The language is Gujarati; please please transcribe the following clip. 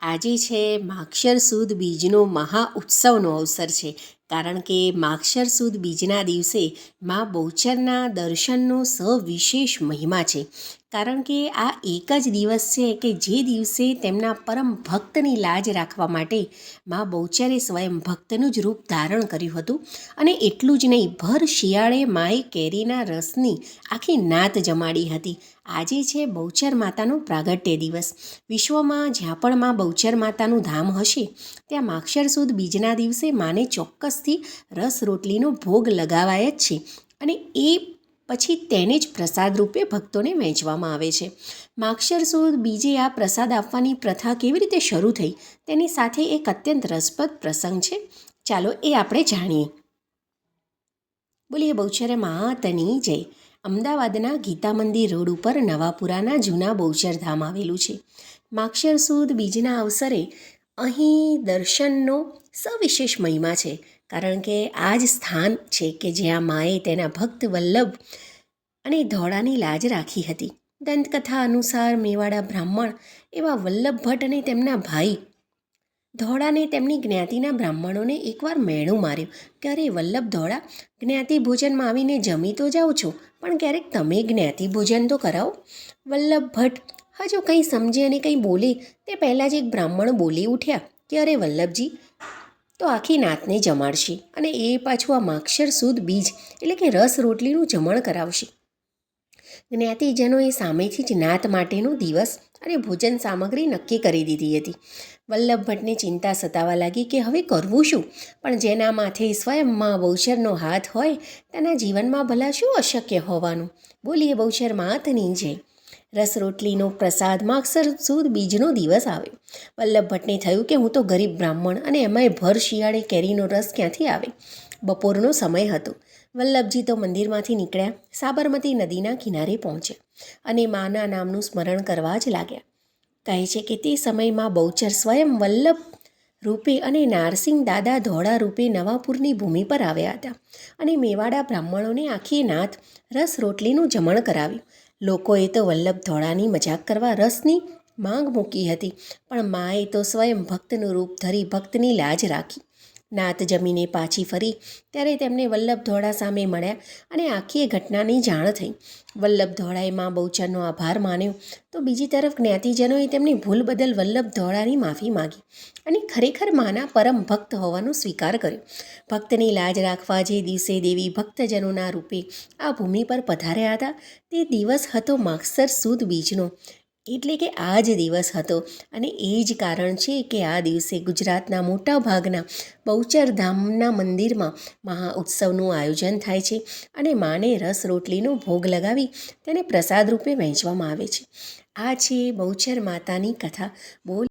આજે છે માક્ષર સુદ બીજનો મહા ઉત્સવનો અવસર છે. કારણ કે માક્ષર સુદ બીજના દિવસે મા બહુચરના દર્શનનો સવિશેષ મહિમા છે. કારણ કે આ એક જ દિવસ છે કે જે દિવસે તેમના પરમ ભક્તની લાજ રાખવા માટે મા બહુચરે સ્વયં ભક્તનું જ રૂપ ધારણ કર્યું હતું. અને એટલું જ નહીં, ભર શિયાળે માએ કેરીના રસની આખી નાત જમાડી હતી. આજે છે બહુચર માતાનો પ્રાગટ્ય દિવસ. વિશ્વમાં જ્યાં પણ માં બહુચર માતાનું ધામ હશે, ત્યાં માક્ષર સુદ બીજના દિવસે માને ચોક્કસથી રસ રોટલીનો ભોગ લગાવાય જ છે અને એ પછી તેને જ પ્રસાદ રૂપે ભક્તોને વહેંચવામાં આવે છે. માક્ષર સુદ બીજે આ પ્રસાદ આપવાની પ્રથા કેવી રીતે શરૂ થઈ? તેની સાથે એક અત્યંત રસપ્રદ પ્રસંગ છે. ચાલો એ આપણે જાણીએ. બોલીએ, બહુચરે માતની જય. અમદાવાદના ગીતા મંદિર રોડ ઉપર નવાપુરાના જૂના બહુચર ધામ આવેલું છે. માક્ષર સુદ બીજના અવસરે અહીં દર્શનનો સવિશેષ મહિમા છે. કારણ કે આ જ સ્થાન છે કે જ્યાં માએ તેના ભક્ત વલ્લભ અને ધોળાની લાજ રાખી હતી. દંતકથા અનુસાર મેવાડા બ્રાહ્મણ એવા વલ્લભ ભટ્ટ અને તેમના ભાઈ ધોળાને તેમની જ્ઞાતિના બ્રાહ્મણોને એકવાર મેણું માર્યું. કે વલ્લભ ધોળા, જ્ઞાતિ ભોજનમાં આવીને જમી તો જાઓ છો, પણ ક્યારેક તમે જ્ઞાતિ ભોજન તો કરાવો. વલ્લભ ભટ્ટ હજુ કંઈ સમજે અને કંઈ બોલે તે પહેલાં જ એક બ્રાહ્મણ બોલી ઉઠ્યા. કે અરે વલ્લભજી તો આખી નાતને જમાડશે અને એ પાછું આ માક્ષર સુદ બીજ, એટલે કે રસ રોટલીનું જમણ કરાવશે. જ્ઞાતિજનોએ સામેથી જ નાત માટેનો દિવસ અને ભોજન સામગ્રી નક્કી કરી દીધી હતી. વલ્લભ ભટ્ટને ચિંતા સતાવા લાગી કે હવે કરવું શું? પણ જેના માથે સ્વયં માં હાથ હોય, તેના જીવનમાં ભલા શું અશક્ય હોવાનું? બોલીએ બહુચર માતની જય. રસ રોટલીનો પ્રસાદ માગસર સુદ બીજનો દિવસ આવ્યો વલ્લભ ભટ્ટને થયું કે હું તો ગરીબ બ્રાહ્મણ અને એમાંય ભર શિયાળે કેરીનો રસ ક્યાંથી આવે? બપોરનો સમય હતો. વલ્લભજી તો મંદિરમાંથી નીકળ્યા. સાબરમતી નદીના કિનારે પહોંચ્યા અને માના નામનું સ્મરણ કરવા જ લાગ્યા. કહે છે કે તે સમયમાં બહુચર સ્વયં વલ્લભ રૂપે અને નારસિંહ દાદા ધોળા રૂપે નવાપુરની ભૂમિ પર આવ્યા હતા અને મેવાડા બ્રાહ્મણોને આખી નાથ રસ રોટલીનું જમણ કરાવ્યું. લોકોએ તો વલ્લભ ધોળાની મજાક કરવા રસની માંગ મૂકી હતી, પણ માએ તો સ્વયં ભક્તનું રૂપ ધરી ભક્તની લાજ રાખી. નાત જમીને પાછી ફરી. ત્યારે તેમને વલ્લભ ધોળા સામે મળ્યા અને આખી એ ઘટનાની જાણ થઈ. વલ્લભ ધોળાએ મા બહુચરનો આભાર માન્યો. તો બીજી તરફ જ્ઞાતિજનોએ તેમની ભૂલ બદલ વલ્લભ ધોળાની માફી માગી અને ખરેખર માના પરમ ભક્ત હોવાનો સ્વીકાર કર્યો. ભક્તની લાજ રાખવા જે દિવસે દેવી ભક્તજનોના રૂપે આ ભૂમિ પર પધાર્યા હતા, તે દિવસ હતો માગસર સુદ બીજનો. એટલે કે આ જ દિવસ હતો. અને એ જ કારણ છે કે આ દિવસે ગુજરાતના મોટા ભાગના બહુચર ધામના મંદિરમાં મહા ઉત્સવનું આયોજન થાય છે અને માને રસ રોટલીનો ભોગ લગાવી તેને પ્રસાદ રૂપે વહેંચવામાં આવે છે. આ છે બહુચર માતાની કથા. બોલ